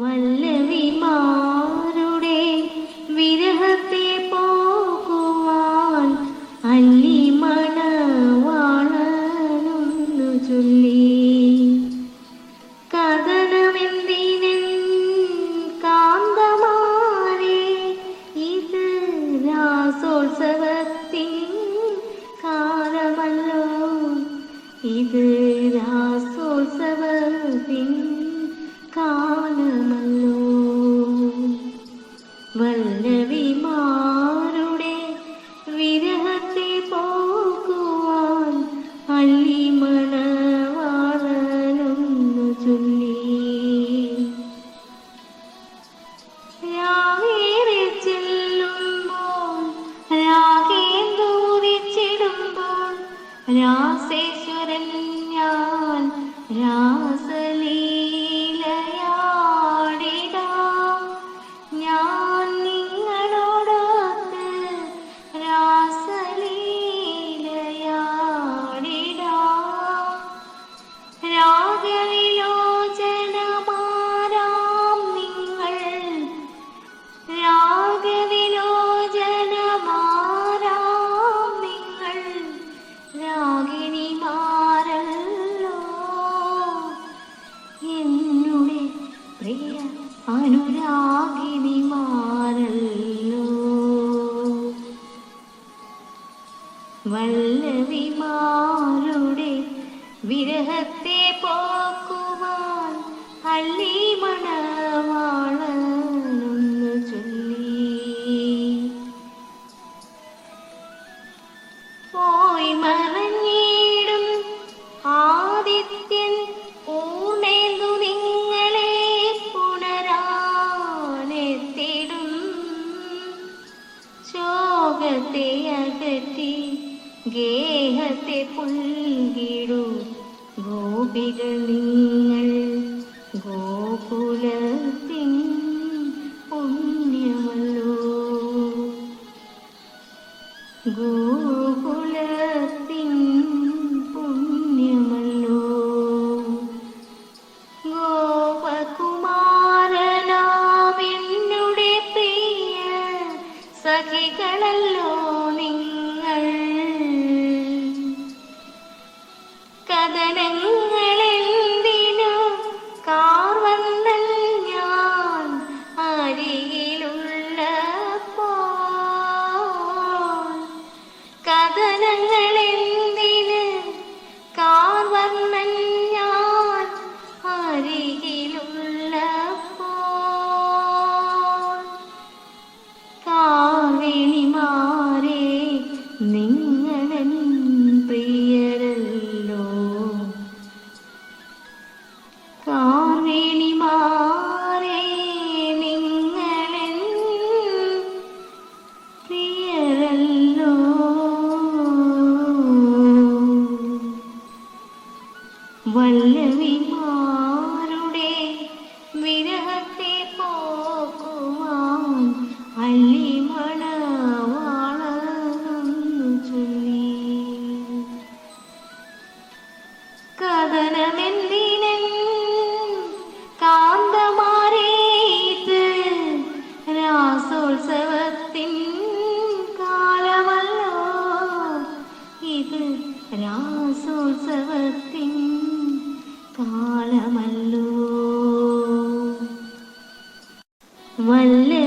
വല്ലവിമാരുടെ വിരഹത്തെ പോകുവാൻ അല്ലി മണവാളനൊന്നു ചൊല്ലി. കഥനമെന്തിനൻ കാന്തമാരെ ഇത് രാസോത്സവത്തിൻ കാലമല്ലോ. ഇത് രാസോത്സവത്തിൻ രാസേശ്വരൻ ഞാൻ രാസലീലയാടിടാം എന്നുടെ പ്രിയ വല്ലവിമാരുടെ വിരഹത്തെ പോക്കുവാൻ അള്ളി ശോകത്തെ അകറ്റി ഗേഹത്തെ പുൽകിടു. ഗോപികൾ നിങ്ങൾ ഗോകുലത്തിൻ പുണ്യമല്ലോ. സഖികളല്ലോ നിങ്ങൾ. കഥനങ്ങളെന്തിനു വല്ലവിമാരുടെ വിരഹത്തെ പോക്കുവാൻ അല്ലി കാലമല്ലോ വല്ലവി